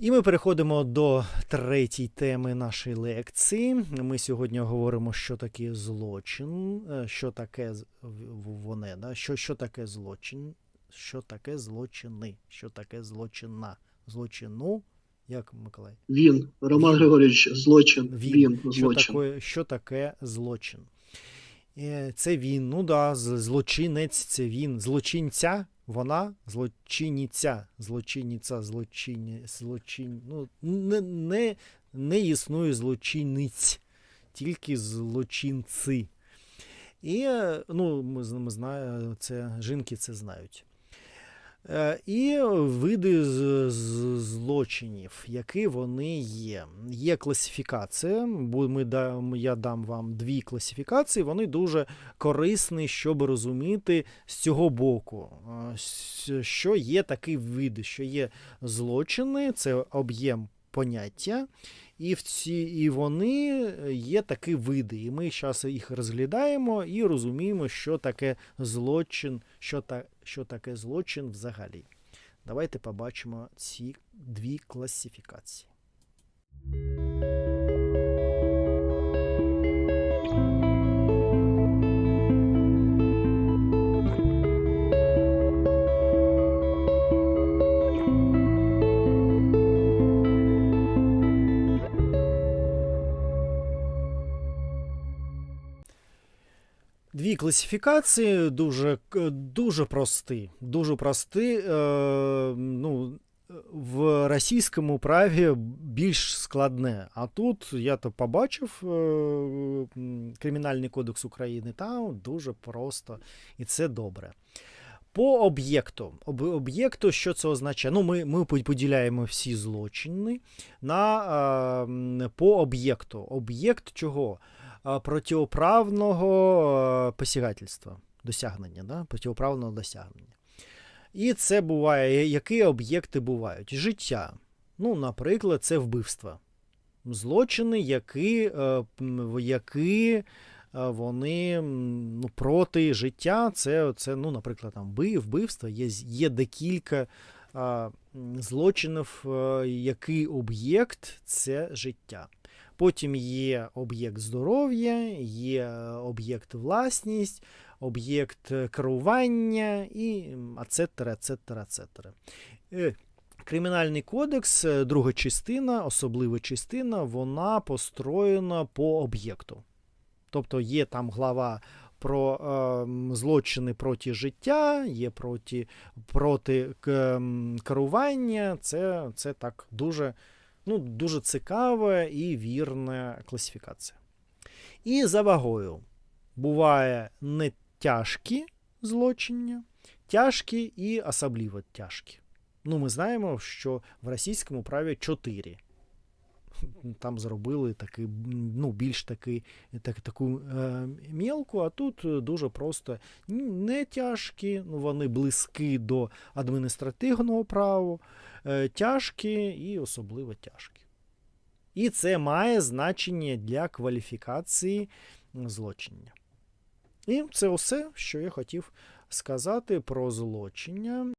І ми переходимо до третьої теми нашої лекції. Ми сьогодні говоримо, що таке злочин, е, що таке воне, да? що, що таке злочин, що таке злочини, що таке злочина. Злочину, як Миколай? Він, Роман. Григорійович, злочин. Він. Він, Що злочин. таке, що таке злочин? Е, Це він, ну да, злочинець, це він. Злочинця, вона, злочинниця, злочинниця, злочин, злочин, ну, не, не, не існує злочинниць, тільки злочинці. І, е, ну, ми, ми знаємо, це, жінки це знають. Е, І види злочинів, які вони є. Є класифікація, бо ми я дам вам дві класифікації, вони дуже корисні, щоб розуміти з цього боку, е, що є такі види, що є злочини, це об'єм поняття, і, в ці, і вони є такі види. І ми зараз їх розглядаємо і розуміємо, що таке злочин, що, та, що таке злочин взагалі. Давайте побачимо ці дві класифікації. Дві класифікації дуже, к- дуже прості. Дуже прості. Е, ну, в російському праві більш складне. А тут я то побачив е, Кримінальний кодекс України, там дуже просто, і це добре. По об'єкту. Об, об'єкту, що це означає? Ну, ми, ми поділяємо всі злочини на, е, по об'єкту. Об'єкт чого? Протиоправного е, посягательства, досягнення, да? протиоправного досягнення. І це буває, які об'єкти бувають? Життя. Ну, наприклад, це вбивство. Злочини, які, е, які е, вони ну, проти життя, це, це ну, наприклад, там, вби- вбивство, є, є декілька а, злочинів, який об'єкт це життя. Потім є об'єкт здоров'я, є е, об'єкт власність, об'єкт е, керування і ацетера, ацетера, ацетера. Е, Кримінальний кодекс, друга частина, особлива частина, вона построєна по об'єкту. Тобто є там глава про е, злочини проти життя, є проти, проти керування. Це, це так дуже ну, дуже цікава і вірна класифікація. І за вагою буває не тяжкі злочиння, тяжкі і особливо тяжкі. Ну, ми знаємо, що в російському праві 4. Там зробили такий, ну, більш такий, так, таку е, мілку, а тут дуже просто не тяжкі, ну, вони близькі до адміністративного права, тяжкі і особливо тяжкі. І це має значення для кваліфікації злочиння. І це все, що я хотів сказати про злочиння.